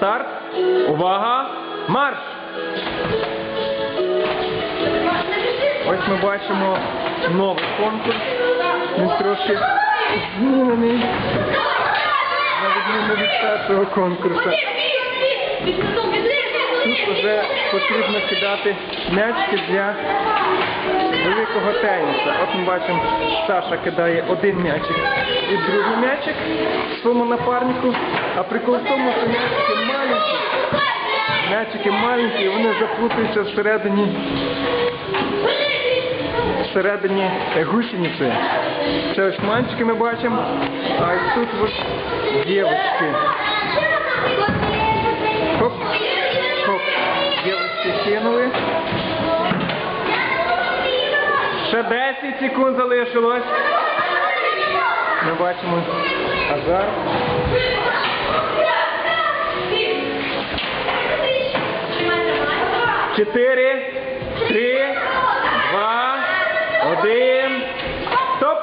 старт. Увага! Марш! Ось ми бачимо новий конкурс. Він трошки змінений. На відміну від першого конкурсу. Тут вже потрібно кидати м'ячки для великого тенісу. От ми бачимо, Саша кидає один м'ячик і другий м'ячик своєму напарнику. А прикол в тому, що м'ячики маленькі. М'ячики маленькі, і вони заплутаються всередині всередині гусениці. Це ось мальчики ми бачимо, а тут ось дівчатки. Ще 10 секунд залишилось. Ми бачимо азарт. Чотири, три, два, один. Стоп!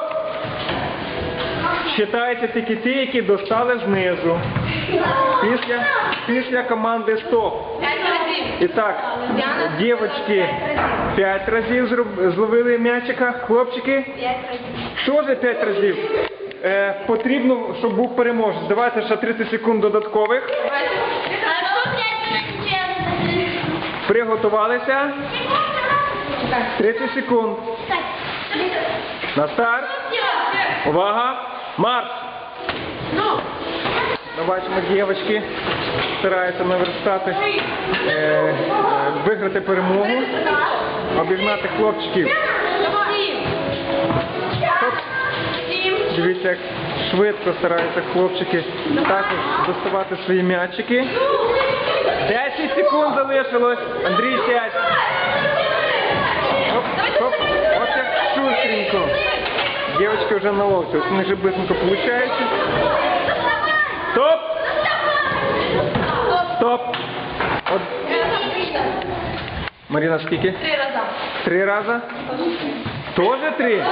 Считайте тільки ті, які достали знизу. Після, після команди стоп. І так, дівчатки 5 разів зловили м'ячика, хлопчики теж 5 разів. Е, потрібно, щоб був переможець. Давайте ще 30 секунд додаткових. Приготувалися. 30 секунд. На старт. Увага. Марш. Ми бачимо, дівчатки стараються наверстати, е, е, виграти перемогу, обігнати хлопчиків. Дивіться, як швидко стараються хлопчики також доставати свої м'ячики. 10 секунд залишилось. Андрій сядь. От як шустренько. Дівчатки вже на ловці. Ось у них же бисенько виходить. Стоп! Стоп! От, Маріна, скільки? Три рази. Три рази? Тоже три?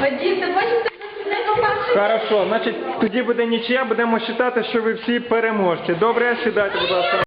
Ти не? Хорошо, значить тоді буде нічия, будемо вважати, що ви всі переможці. Добре, сідайте, будь ласка.